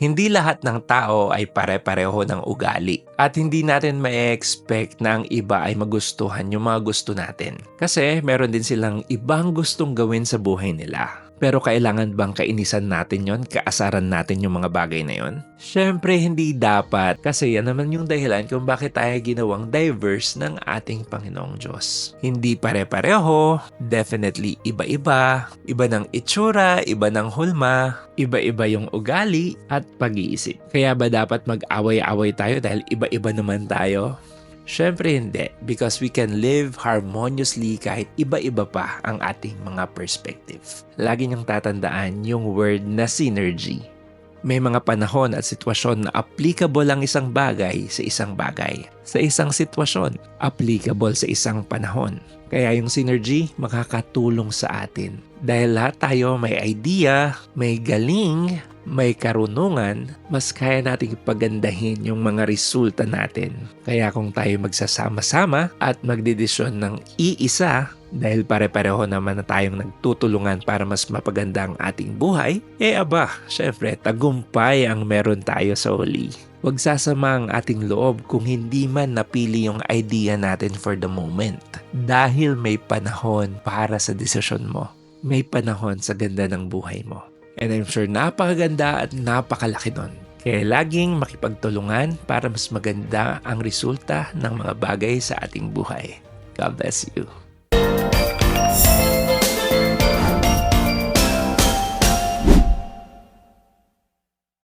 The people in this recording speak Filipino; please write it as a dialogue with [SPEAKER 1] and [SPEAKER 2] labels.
[SPEAKER 1] Hindi lahat ng tao ay pare-pareho ng ugali at hindi natin ma-expect na ang iba ay magustuhan yung mga gusto natin. Kasi meron din silang ibang gustong gawin sa buhay nila. Pero kailangan bang kainisan natin yon, kaasaran natin yung mga bagay na yon? Siyempre, hindi dapat kasi yan naman yung dahilan kung bakit tayo ginawang diverse ng ating Panginoong Diyos. Hindi pare-pareho, definitely iba-iba, iba ng itsura, iba ng hulma, iba-iba yung ugali at pag-iisip. Kaya ba dapat mag-away-away tayo dahil iba-iba naman tayo? Siyempre hindi because we can live harmoniously kahit iba-iba pa ang ating mga perspective. Lagi niyong tatandaan yung word na synergy. May mga panahon at sitwasyon na applicable ang isang bagay sa isang bagay. Sa isang sitwasyon, applicable sa isang panahon. Kaya yung synergy makakatulong sa atin. Dahil lahat tayo may idea, may galing, may karunungan, mas kaya nating pagandahin yung mga resulta natin. Kaya kung tayo magsasama-sama at magdedesisyon ng iisa, dahil pare-pareho naman na tayong nagtutulungan para mas mapaganda ang ating buhay, eh aba, syempre, tagumpay ang meron tayo sa huli. Huwag sasama ang ating loob kung hindi man napili yung idea natin for the moment. Dahil may panahon para sa desisyon mo. May panahon sa ganda ng buhay mo. And I'm sure napakaganda at napakalaki nun. Kaya laging makipagtulungan para mas maganda ang resulta ng mga bagay sa ating buhay. God bless you.